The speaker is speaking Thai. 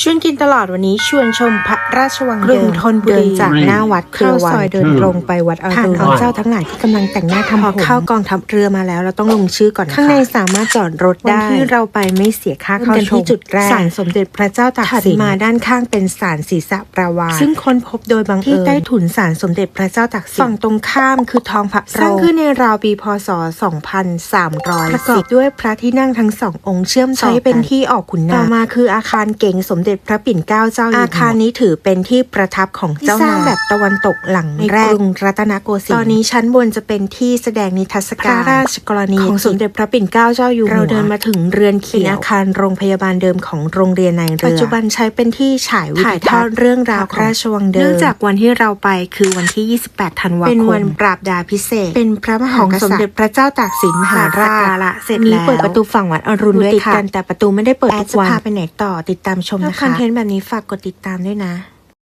ชวนกินตลอดวันนี้ชวนชมพระราชวังกรุเดิงมธนบุรีเดินจากหน้าวัดเครือเข้าวัซนอยเดินตรงไปวัดอผ่านรุณเอาเจ้าทั้งหลายที่กำลังแต่งหน้าทำพผอมเข้ากองทัพเรือมาแล้วเราต้องลงชื่อก่อนนะคะข้างในสามารถจอดรถวันได้ที่เราไปไม่เสียค่าเข้าเริ่มกันชที่มจุดแรกศาลสมเด็จพระเจ้าตากถัดสินมาด้านข้างเป็นศาลศีรษะประวาสซึ่งค้นพบโดยบังที่เอิญใต้ใต้ถุนศาลสมเด็จพระเจ้าตากสินฝั่งตรงข้ามคือทองพระสร้างขึ้นในราวปีพศ 2300ประกอบด้วยพระที่นั่งทั้งสององค์เชื่อมต่อใช้กันเป็นที่ออกขุนต่นาองมาคืออาคารเก๋งสมเด็จพระปิ่นเกล้าเจ้าอยู่อาคารนี้ถือเป็นที่ประทับของที่เจ้าสร้างนายแบบตะวันตกหลังในแรกกรุงรัตนโกสินทร์ตอนนี้ชั้นบนจะเป็นที่แสดงนิทรรศพการระราชกรณียของสมเด็จพระปิ่นเกล้าเจ้าอยู่หัวเราเดินมาถึงเรือนเขีเป็นยวอาคารโรงพยาบาลเดิมของโรงเรียนนายเรือปัจจุบันใช้เป็นที่ฉายวิถ่ายดีทอดเรื่องราวพระราชวังเดิมเนื่องจากวันที่เราไปคือวันที่ 28 ธันวาคม เป็นวันปราบดาพิเศษ เป็นพระมขหาองกสมษัตเด็จริย์พระเจ้าตากสินมหาราชละเสร็จมีแล้วเปิดประตูฝั่งวัดอรุณอยู่ด้วยติดค่ะกันแต่ประตูไม่ได้เปิดแอทุดกจะวันพาไปไหนต่อติดตามชมถ้านะคอนเทนต์แบบนี้ฝากกดติดตามด้วยนะ